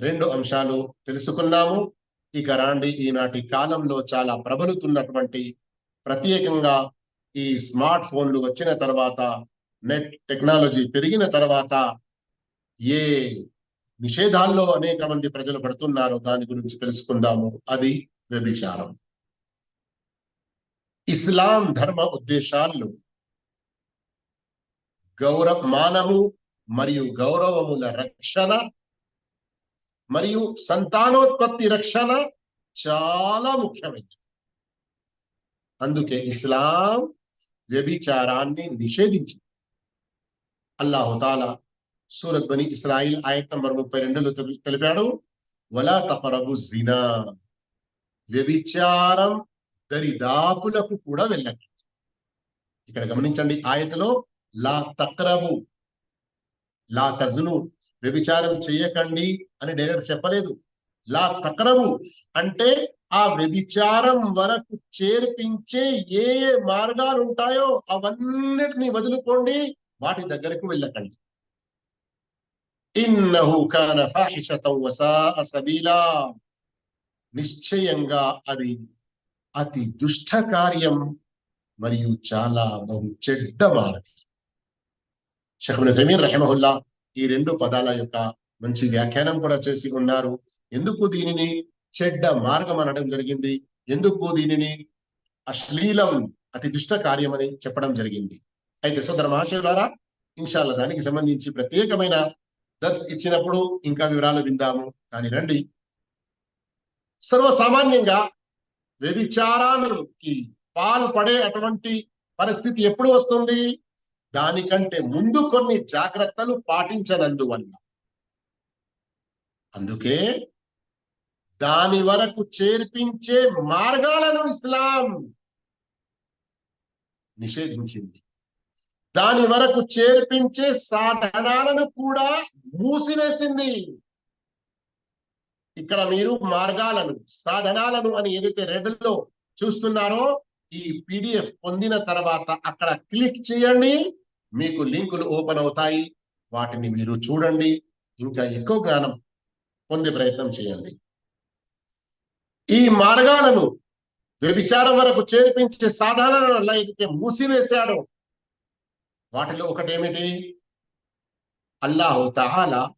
రెండు అంశాలు తెలుసుకున్నాము. ఇక రాండి ఈనాటి కాలంలో చాలా ప్రబలుతున్నటువంటి ప్రత్యేకంగా ఈ స్మార్ట్ ఫోన్లు వచ్చిన తర్వాత నెట్ టెక్నాలజీ పెరిగిన తర్వాత ఏ నిషేధాల్లో అనేక మంది ప్రజలు పడుతున్నారో దాని గురించి తెలుసుకుందాము. అది వ్యభిచారం. ఇస్లాం ధర్మ ఉద్దేశాల్లో గౌరవ మానము మరియు గౌరవముల రక్షణ మరియు సంతానోత్పత్తి రక్షణ చాలా ముఖ్యమైనది. అందుకే ఇస్లాం వ్యభిచారాన్ని నిషేధించింది. అల్లాహుతాలా సూరత్ బని ఇస్రాయిల్ ఆయత్ నంబర్ ముప్పై రెండులో తెలిపాడు వలా తపరబు జినా వ్యభిచారం దరిదాపులకు కూడా వెళ్ళండి ఇక్కడ గమనించండి ఆయతలో లా తక్రబు లా తజును వ్యభిచారం చేయకండి అని డైరెక్ట్ చెప్పలేదు. లా తక్రము అంటే ఆ వ్యభిచారం వరకు చేర్పించే ఏ ఏ మార్గాలు ఉంటాయో అవన్నిటిని వదులుకోండి వాటి దగ్గరకు వెళ్ళకండి. ఇన్నహు కాన సబీలా. నిశ్చయంగా అది అతి దుష్ట కార్యం మరియు చాలా బహు చెడ్డ మార్గం. షహబుల్ జమీర్ రహమహుల్లా ఈ రెండు పదాల యొక్క మంచి వ్యాఖ్యానం కూడా చేసి ఉన్నారు. ఎందుకు దీనిని చెడ్డ మార్గం అనడం జరిగింది? ఎందుకు దీనిని అశ్లీలం అతి దుష్ట కార్యమని చెప్పడం జరిగింది? అయితే సోదర మహాశయులారా ఇన్షాల్లా దానికి సంబంధించి ప్రత్యేకమైన దర్శ ఇచ్చినప్పుడు ఇంకా వివరాలు విందాము. కానీ రండి. సర్వసామాన్యంగా వ్యభిచారానికి పాల్పడే అటువంటి పరిస్థితి ఎప్పుడు వస్తుంది? దానికంటే ముందు కొన్ని జాగ్రత్తలు పాటించనందువల్ల. అందుకే దాని వరకు చేర్పించే మార్గాలను ఇస్లాం నిషేధించింది. దాని వరకు చేర్పించే సాధనాలను కూడా మూసివేసింది. ఇక్కడ మీరు మార్గాలను సాధనాలను అని ఏదైతే రెడ్లో చూస్తున్నారో ఈ పిడిఎఫ్ పొందిన తర్వాత అక్కడ క్లిక్ చేయండి. మీకు లింకులు ఓపెన్ అవుతాయి. వాటిని మీరు చూడండి. ఇంకా ఎక్కువ జ్ఞానం పొందే ప్రయత్నం చేయండి. ఈ మార్గాలను వ్యభిచారం వరకు చేర్పించే సాధనాలను అలా ఏదైతే మూసివేశాడో వాటిలో ఒకటేమిటి? అల్లాహు తహాలా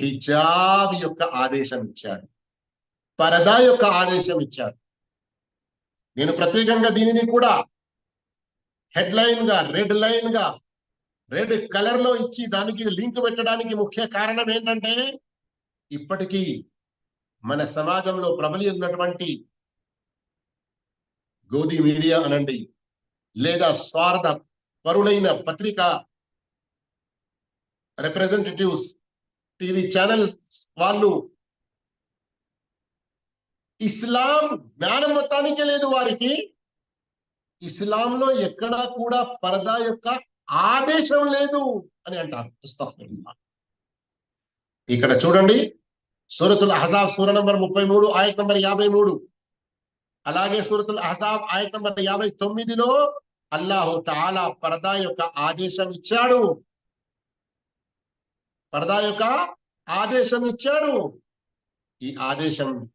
హిజాబ్ యొక్క ఆదేశం ఇచ్చాడు. పరదా యొక్క ఆదేశం ఇచ్చాడు. నేను ప్రత్యేకంగా దీనిని కూడా హెడ్ లైన్గా రెడ్ లైన్గా రెడ్ కలర్లో ఇచ్చి దానికి లింక్ పెట్టడానికి ముఖ్య కారణం ఏంటంటే ఇప్పటికీ మన సమాజంలో ప్రబలి ఉన్నటువంటి గోధి మీడియా అనండి లేదా స్వార్థ పరులైన పత్రిక రిప్రజెంటేటివ్స్ టీవీ ఛానల్స్ వాళ్ళు ఇస్లాం జ్ఞానం మొత్తానికే లేదు వారికి. ఇస్లాంలో ఎక్కడా కూడా పరదా యొక్క ఆదేశం లేదు అని అంటారు. ఇక్కడ చూడండి. సూరతుల్ అహజాబ్ సూర నంబర్ ముప్పై మూడు ఆయత్ నంబర్ యాభై మూడు. అలాగే సూరతుల్ అహజాబ్ ఆయత్ నంబర్ యాభై తొమ్మిదిలో అల్లాహు తాలా పరదా యొక్క ఆదేశం ఇచ్చాడు. పరదా యొక్క ఆదేశం ఇచ్చాడు. ఈ ఆదేశం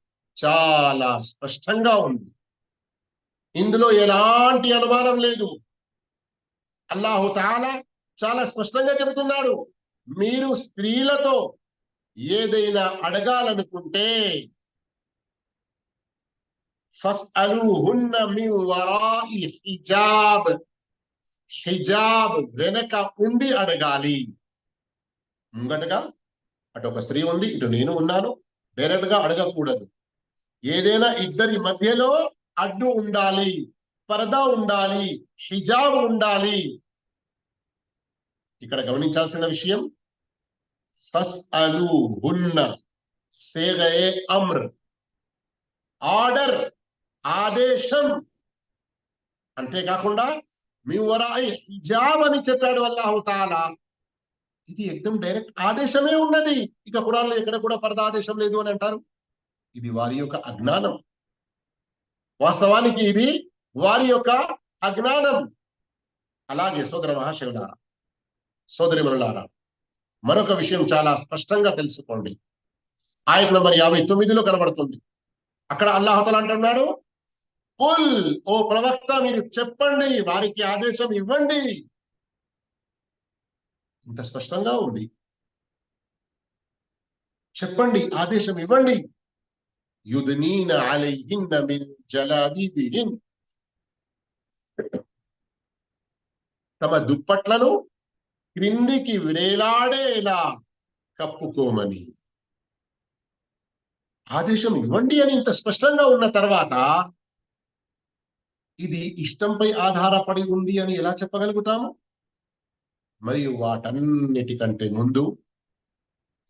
చాలా స్పష్టంగా ఉంది. ఇందులో ఎలాంటి అనుమానం లేదు. అల్లాహు తాలా చాలా స్పష్టంగా చెబుతున్నాడు. మీరు స్త్రీలతో ఏదైనా అడగాలనుకుంటే హిజాబ్. హిజాబ్ వెనక ఉండి అడగాలి. ముంగటగా అటు ఒక స్త్రీ ఉంది ఇటు నేను ఉన్నాను. డైరెక్ట్గా అడగకూడదు. ఏదైనా ఇద్దరి మధ్యలో అడ్డు ఉండాలి పరదా ఉండాలి హిజాబ్ ఉండాలి. ఇక్కడ గమనించాల్సిన విషయం సస్ అలు హున్న సేగయే అమ్ర్ ఆర్డర్ ఆదేశం. అంతేకాకుండా మీ వరాయి హిజాబ్ అని చెప్పాడు అల్లాహు తాలా. ఇది ఎక్దం డైరెక్ట్ ఆదేశమే ఉన్నది. ఇక కురాన్లో ఎక్కడ కూడా పరద ఆదేశం లేదు అని అంటారు. ఇది వారి యొక్క అజ్ఞానం. వాస్తవానికి ఇది వారి యొక్క అజ్ఞానం. అలాగే సోదర మహాశివులారా సోదరి మనులారా మరొక విషయం చాలా స్పష్టంగా తెలుసుకోండి. ఆయన నంబర్ యాభై తొమ్మిదిలో కనబడుతుంది. అక్కడ అల్లాహతలు అంటున్నాడు కుల్ ఓ ప్రవక్త మీరు చెప్పండి వారికి ఆదేశం ఇవ్వండి. ఇంత స్పష్టంగా ఉంది. చెప్పండి ఆదేశం ఇవ్వండి. يدنين عليهن من జలాబీబిహిన్ తమ దుప్పట్లను క్రిందికి వేలాడేలా కప్పుకోమని. ఆదేశం ఇవ్వండి అని ఇంత స్పష్టంగా ఉన్న తర్వాత ఇది ఇష్టంపై ఆధారపడి ఉంది అని ఎలా చెప్పగలుగుతాము? మరియు వాటన్నిటికంటే ముందు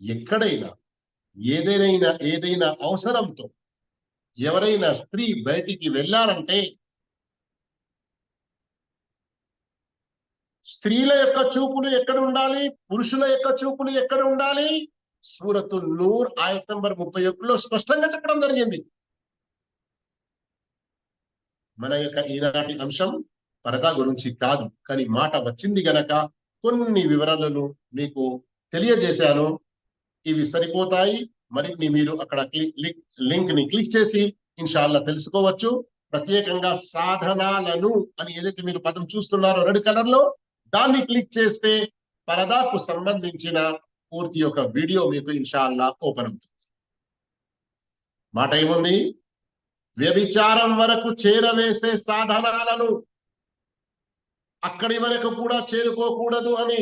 ఎక్కడైనా ఏదైనా ఏదైనా అవసరంతో ఎవరైనా స్త్రీ బయటికి వెళ్ళారంటే స్త్రీల యొక్క చూపులు ఎక్కడ ఉండాలి? పురుషుల యొక్క చూపులు ఎక్కడ ఉండాలి? సూరత్ నూర్ ఆయత్ నంబర్ ముప్పై ఒకటిలో స్పష్టంగా చెప్పడం జరిగింది. మన యొక్క ఈనాటి అంశం పరదా గురించి కాదు కానీ మాట వచ్చింది గనక కొన్ని వివరాలను మీకు తెలియజేశాను. ఇవి సరిపోతాయి. మరిన్ని మీరు అక్కడ లింక్ని క్లిక్ చేసి ఇన్షాల్లా తెలుసుకోవచ్చు. ప్రత్యేకంగా సాధనాలను అని ఏదైతే మీరు పదం చూస్తున్నారో రెడ్ కలర్లో దాన్ని క్లిక్ చేస్తే పరదాకు సంబంధించిన పూర్తి యొక్క వీడియో మీకు ఇన్షాల్లా ఓపెన్ అవుతుంది. మాట ఏముంది? వ్యభిచారం వరకు చేరవేసే సాధనాలను అక్కడి వరకు కూడా చేరుకోకూడదు అని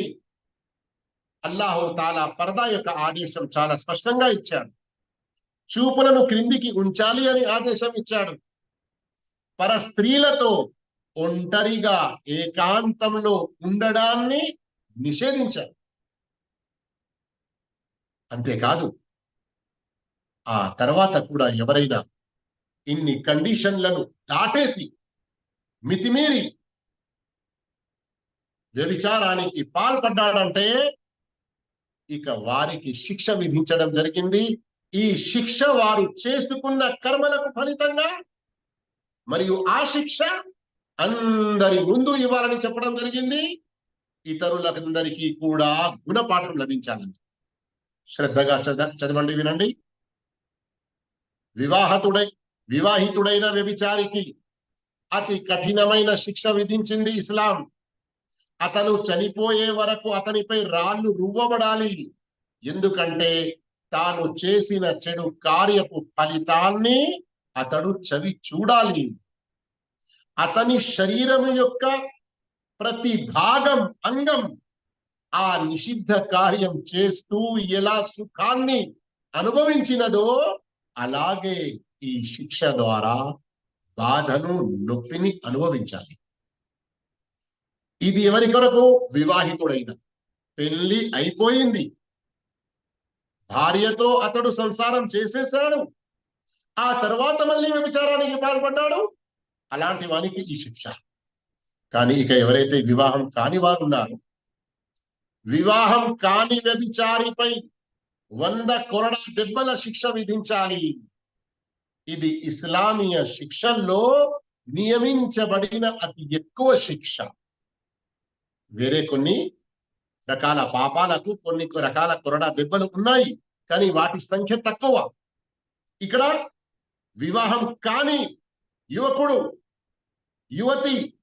అల్లాహు తాలా పరదా యొక్క ఆదేశం చాలా స్పష్టంగా ఇచ్చాడు. చూపులను క్రిందికి ఉంచాలి అని ఆదేశం ఇచ్చాడు. పర స్త్రీలతో ఒంటరిగా ఏకాంతంలో ఉండడాన్ని నిషేధించాడు. అంతేకాదు ఆ తర్వాత కూడా ఎవరైనా ఇన్ని కండిషన్లను దాటేసి మితిమీరి వ్యభిచారానికి పాల్పడ్డాడంటే ఇక వారికి శిక్ష విధించడం జరిగింది. ఈ శిక్ష వారు చేసుకున్న కర్మలకు ఫలితంగా మరియు ఆ శిక్ష అందరి ముందు ఇవ్వాలని చెప్పడం జరిగింది. ఇతరులందరికీ కూడా గుణపాఠం లభించాలని. శ్రద్ధగా చద చదవండి వినండి. వివాహతుడై వివాహితుడైన వ్యభిచారికి అతి కఠినమైన శిక్ష విధించింది ఇస్లాం. అతను చనిపోయే వరకు అతనిపై రాళ్ళు రువ్వబడాలి. ఎందుకంటే తాను చేసిన చెడు కార్యపు ఫలితాన్ని అతడు చవి చూడాలి. అతని శరీరం యొక్క ప్రతి భాగం అంగం ఆ నిషిద్ధ కార్యం చేస్తూ ఎలా సుఖాన్ని అనుభవించినదో అలాగే ఈ శిక్ష ద్వారా బాధను నొప్పిని అనుభవించాలి. ఇది ఎవరి కొరకు? వివాహితుడైన. పెళ్ళి అయిపోయింది. భార్యతో అతడు సంసారం చేసేసాడు ఆ తర్వాత మళ్ళీ వ్యభిచారానికి పాల్పడ్డాడు. అలాంటి వానికి ఈ శిక్ష. కానీ ఇక ఎవరైతే వివాహం కాని వారున్నారు వివాహం కాని వ్యభిచారిపై వంద కొరడ దెబ్బల శిక్ష విధించాలి. ఇది ఇస్లామీయ శిక్షల్లో నియమించబడిన అతి ఎక్కువ శిక్ష. వేరే కొన్ని రకాల పాపాలకు కొన్ని రకాల కొరడ దెబ్బలు ఉన్నాయి కానీ వాటి సంఖ్య తక్కువ. ఇక్కడ వివాహం కాని యువకుడు యువతి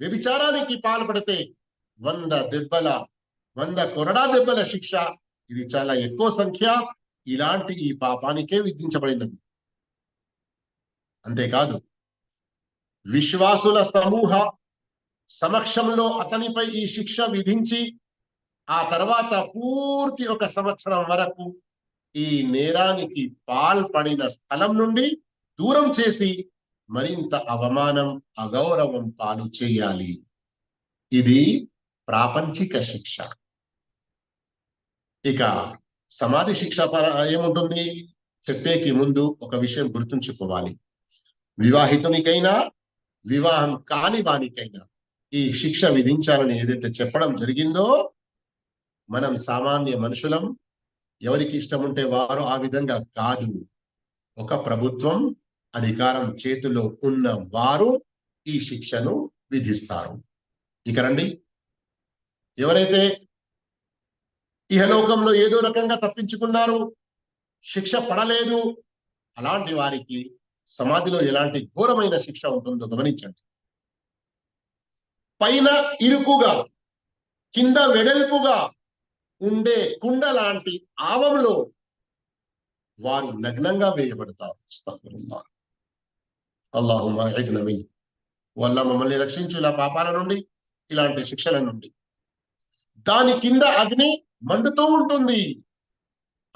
వ్యభిచారానికి పాల్పడితే వంద దెబ్బల వంద కొరడా దెబ్బల శిక్ష. ఇది చాలా ఎక్కువ సంఖ్య. ఇలాంటి ఈ పాపానికే విధించబడినది. అంతేకాదు విశ్వాసుల సమూహ సమక్షంలో అతనిపై ఈ శిక్ష విధించి ఆ తర్వాత పూర్తి ఒక సంవత్సరం వరకు ఈ నేరానికి పాల్పడిన స్థలం నుండి దూరం చేసి మరింత అవమానం అగౌరవం పాలు చేయాలి. ఇది ప్రాపంచిక శిక్ష. ఇక సమాధి శిక్ష ఏముంటుంది? చెప్పేకి ముందు ఒక విషయం గుర్తుంచుకోవాలి. వివాహితునికైనా వివాహం కాని వానికైనా ఈ శిక్ష విధించాలని ఏదైతే చెప్పడం జరిగిందో మనం సామాన్య మనుషులం. ఎవరికి ఇష్టం ఉంటే వారు ఆ విధంగా కాదు. ఒక ప్రభుత్వం అధికారం చేతిలో ఉన్న వారు ఈ శిక్షను విధిస్తారు. ఇక రండి. ఎవరైతే ఇహలోకంలో ఏదో రకంగా తప్పించుకున్నారు శిక్ష పడలేదు అలాంటి వారికి సమాధిలో ఎలాంటి ఘోరమైన శిక్ష ఉంటుందో గమనించండి. పైన ఇరుకుగా కింద వెడల్పుగా ఉండే కుండ లాంటి ఆవంలో వారు నగ్నంగా వేయబడతారు అస్తగ్ఫిరుల్లాహ్. వల్ల మమ్మల్ని రక్షించు ఇలా పాపాల నుండి ఇలాంటి శిక్షల నుండి. దాని కింద అగ్ని మండుతూ ఉంటుంది.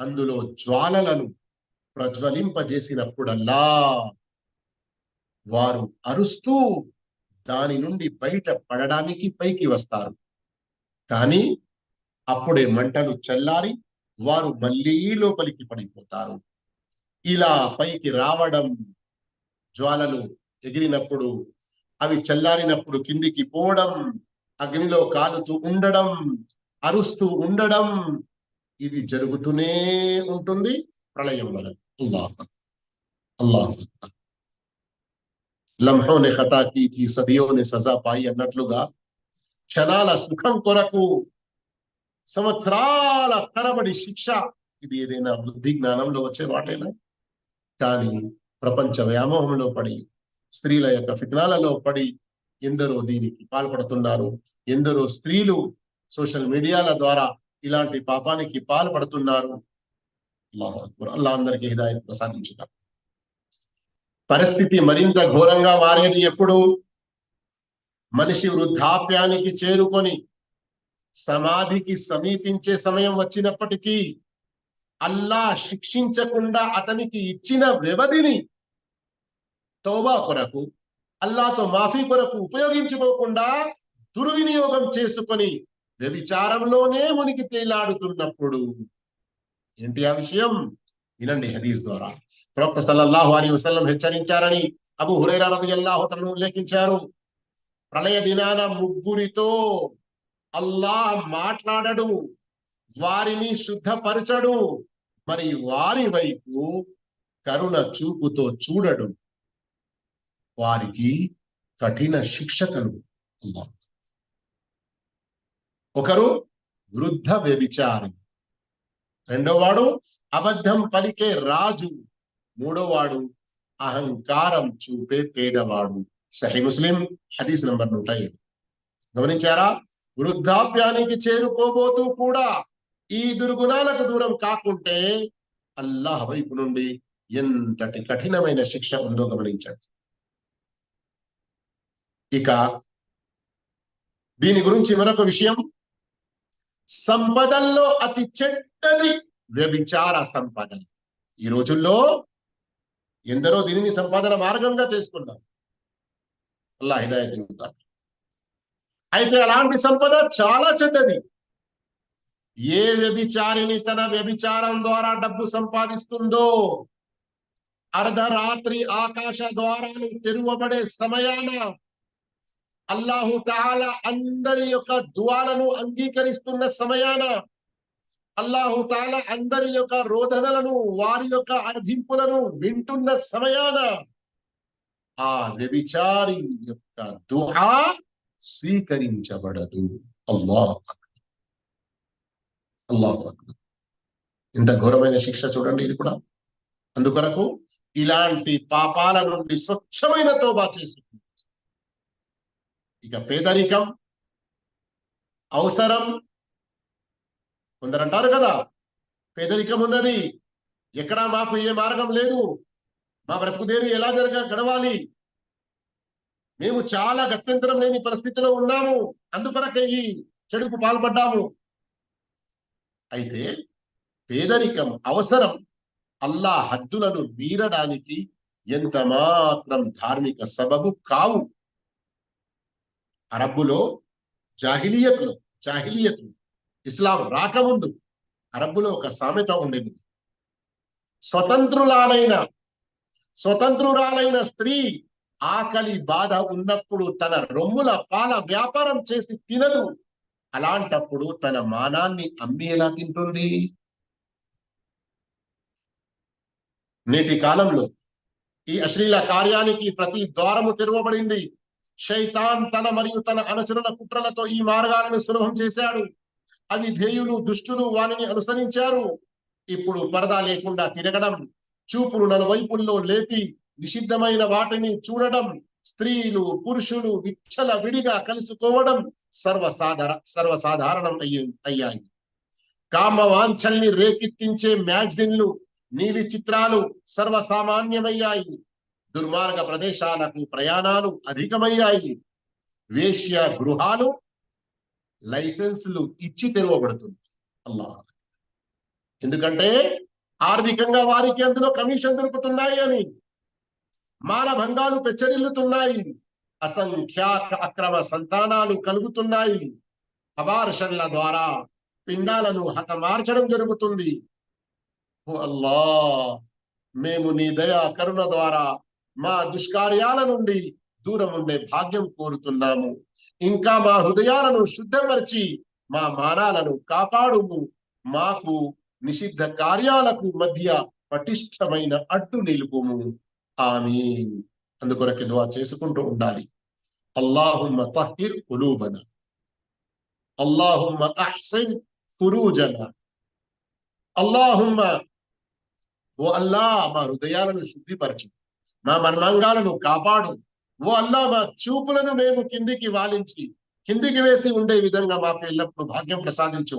అందులో జ్వాలలను ప్రజ్వలింపజేసినప్పుడల్లా వారు అరుస్తూ దాని నుండి బయట పడడానికి పైకి వస్తారు. కానీ అప్పుడే మంటలు చల్లారి వారు మళ్ళీ లోపలికి పడిపోతారు. ఇలా పైకి రావడం జ్వాలలు ఎగిరినప్పుడు అవి చల్లారినప్పుడు కిందికి పోవడం అగ్నిలో కాలుతూ ఉండడం అరుస్తూ ఉండడం ఇది జరుగుతూనే ఉంటుంది. ప్రళయం వరకు అల్లాహ్ అల్లాహ్ లంహోనే ఖతా కీ సదియో నే సజా పాయి అన్నట్లుగా క్షణాల సుఖం కొరకు సంవత్సరాల తరబడి శిక్ష. ఇది ఏదైనా బుద్ధి జ్ఞానంలో వచ్చే మాటేనా? కానీ ప్రపంచ వ్యామోహంలో పడి స్త్రీల యొక్క ఫిత్నాలలో పడి ఎందరో దీనికి పాల్పడుతున్నారు ఎందరో స్త్రీలు సోషల్ మీడియాల ద్వారా ఇలాంటి పాపానికి పాల్పడుతున్నారు. అల్లాహు అల్లా అందరికీ హిదాయత్ ప్రసాదించుతారు పరిస్థితి మరింత ఘోరంగా మారేది ఎప్పుడు? మనిషి వృద్ధాప్యానికి చేరుకొని సమాధికి సమీపించే సమయం వచ్చినప్పటికీ అల్లా శిక్షించకుండా అతనికి ఇచ్చిన వ్యవధిని తోబా కొరకు అల్లాతో మాఫీ కొరకు ఉపయోగించుకోకుండా దుర్వినియోగం చేసుకొని వ్యభిచారంలోనే మునిగి తేలాడుతున్నప్పుడు. ఏంటి ఆ విషయం? వినండి హదీస్ ద్వారా. ప్రవక్త సల్లల్లాహు అలీ వసల్లం హెచ్చరించారని అబు హురైరా రలియల్లాహు ఉల్లేఖించారు. ప్రళయ దినాన ముగ్గురితో అల్లాహ్ మాట్లాడడు వారిని శుద్ధపరచడు మరి వారి వైపు కరుణ చూపుతో చూడడు. వారికి కఠిన శిక్ష కలుగు ఒకరు వృద్ధ వ్యభిచారి రెండోవాడు అబద్ధం పలికే రాజు. మూడోవాడు అహంకారం చూపే పేదవాడు. సహీ ముస్లిం హదీస్ నంబర్ నూట ఏడు. గమనించారా? వృద్ధాప్యానికి చేరుకోబోతూ కూడా ఈ దుర్గుణాలకు దూరం కాకుంటే అల్లాహ్ వైపు నుండి ఎంతటి కఠినమైన శిక్ష ఉందో గమనించండి. ఇక దీని గురించి మరొక విషయం. సంపదల్లో అతి చెడ్డది వ్యభిచార సంపాదన ఈ రోజుల్లో ఎందరో దీనిని సంపాదన మార్గంగా చేసుకున్నారు అల్లా హిదాయత్ అయితే అలాంటి సంపద చాలా చెడ్డది. ఏ వ్యభిచారిని తన వ్యభిచారం ద్వారా డబ్బు సంపాదిస్తుందో అర్ధరాత్రి ఆకాశ ద్వారాలు తెరువబడే సమయాన అల్లాహు తాల అందరి యొక్క దువాలను అంగీకరిస్తున్న సమయాన అల్లాహు తాల అందరి యొక్క రోదనలను వారి యొక్క అర్థింపులను వింటున్న సమయాన ఆ వ్యభిచారి యొక్క దుహా స్వీకరించబడదు. అల్లాహ్ అల్లాహ్ ఇంత ఘోరమైన శిక్ష చూడండి ఇది కూడా. అందుకొరకు ఇలాంటి పాపాల నుండి స్వచ్ఛమైన తోబా చేసుకుంటుంది ఇక పేదరికం అవసరం కొందరు అంటారు కదా పేదరికం ఉన్నది ఎక్కడా మాకు ఏ మార్గం లేదు. మా బ్రతుకుదేరు ఎలా జరగ గడవాలి? మేము చాలా గత్యంతరం లేని పరిస్థితిలో ఉన్నాము. అందుకొరకే ఈ చెడుకు పాల్పడ్డాము. అయితే పేదరికం అవసరం. అల్లా హద్దులను మీరడానికి ఎంత మాత్రం ధార్మిక సబబు కావు. అరబ్బులో జాహిలియత్లో జాహిలియత్ ఇస్లాం రాకముందు అరబ్బులో ఒక సామెత ఉండేది. స్వతంత్రులాలైన స్వతంత్రురాలైన స్త్రీ ఆకలి బాధ ఉన్నప్పుడు తన రొమ్ముల పాల వ్యాపారం చేసి తినదు. అలాంటప్పుడు తన మానాన్ని అమ్మి ఎలా తింటుంది. నేటి కాలంలో ఈ అశ్లీల కార్యానికి ప్రతి ద్వారము తెరవబడింది. శైతాన్ తన మరియు తన అనుచరుల కుట్రలతో ఈ మార్గాలను సులభం చేశాడు. అవి ధేయులు దుష్టులు వారిని అనుసరించారు. ఇప్పుడు పరదా లేకుండా తిరగడం చూపులు నలువైపుల్లో లేపి నిషిద్ధమైన వాటిని చూడడం స్త్రీలు పురుషులు విచ్చల విడిగా కలుసుకోవడం సర్వసాధార సర్వసాధారణం అయ్యి అయ్యాయి. కామ వాంఛల్ని రేకెత్తించే మ్యాగజిన్లు నీలి చిత్రాలు సర్వసామాన్యమయ్యాయి. దుర్మార్గ ప్రదేశాలకు ప్రయాణాలు అధికమయ్యాయి. వేశ్య గృహాలు లైసెన్సులు ఇచ్చి తెరవబడుతుంది. అల్లా. ఎందుకంటే ఆర్థికంగా వారికి అందులో కమిషన్ దొరుకుతున్నాయి అని. మానభంగాలు పెచ్చరిల్లుతున్నాయి. అసంఖ్యాక అక్రమ సంతానాలు కలుగుతున్నాయి. అబార్షన్ల ద్వారా పిండాలను హతమార్చడం జరుగుతుంది. ఓ అల్లా మేము నీ దయా కరుణ ద్వారా మా దుష్కార్యాల నుండి దూరం ఉండే భాగ్యం కోరుతున్నాము. ఇంకా మా హృదయాలను శుద్ధపరిచి మా మానాలను కాపాడుము. మాకు నిషిద్ధ కార్యాలకు మధ్య పటిష్టమైన అడ్డు నిలుపుము. ఆమె అందుకొరకు దువా చేసుకుంటూ ఉండాలి. అల్లాహుమ్మ తహిర్ కులూబన. అల్లాహుమ్మ అహ్సిన్ ఫురూజన. అల్లాహుమ్మ ఓ అల్లా మా హృదయాలను శుద్ధిపరచు. మా మన్మంగాలను కాపాడు. ఓ అల్లా మా చూపులను మేము కిందికి వాలించి కిందికి వేసి ఉండే విధంగా మాకు ఎల్లప్పుడూ భాగ్యం ప్రసాదించు.